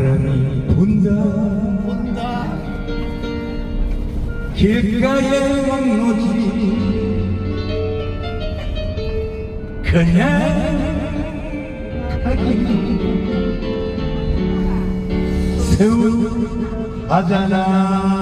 바람이 분다. 본다. 길가에 왕노지. 그냥 가기. 세월 하잖아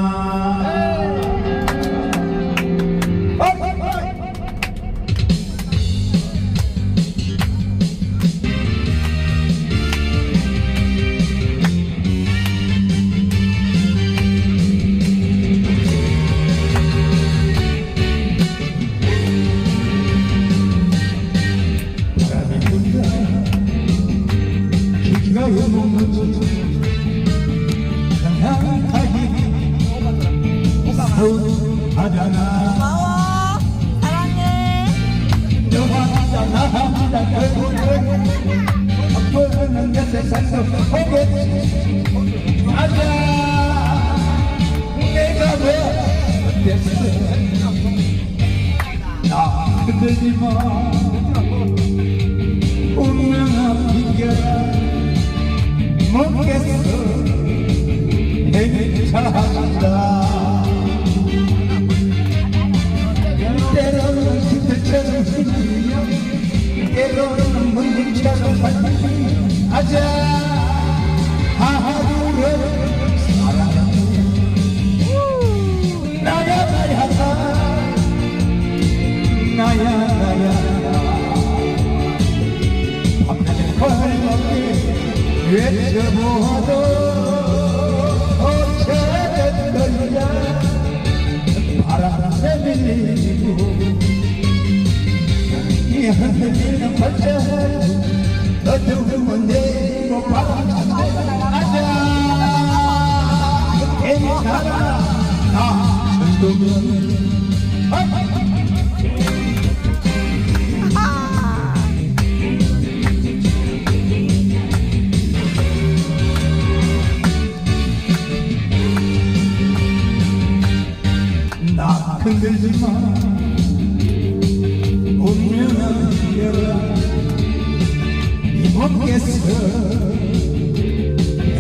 하잖아 고마워. 사랑해. 내 세상도 오겠지 맞아 내가 왜 어땠어 나 흔들지 마 운명아 비 외쳐보아도 걸냐 바람에 밀리고 이 하늘이는 발자 나 흔들지 마 운명은 열어 이번께서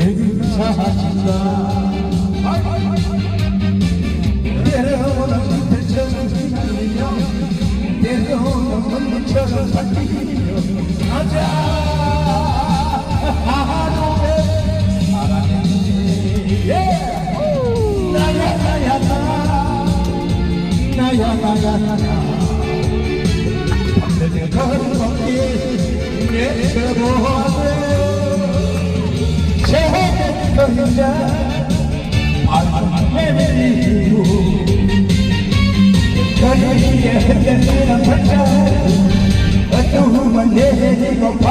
행차하신다 나 밤새 걸어먹기 내쳐보 But the woman, they go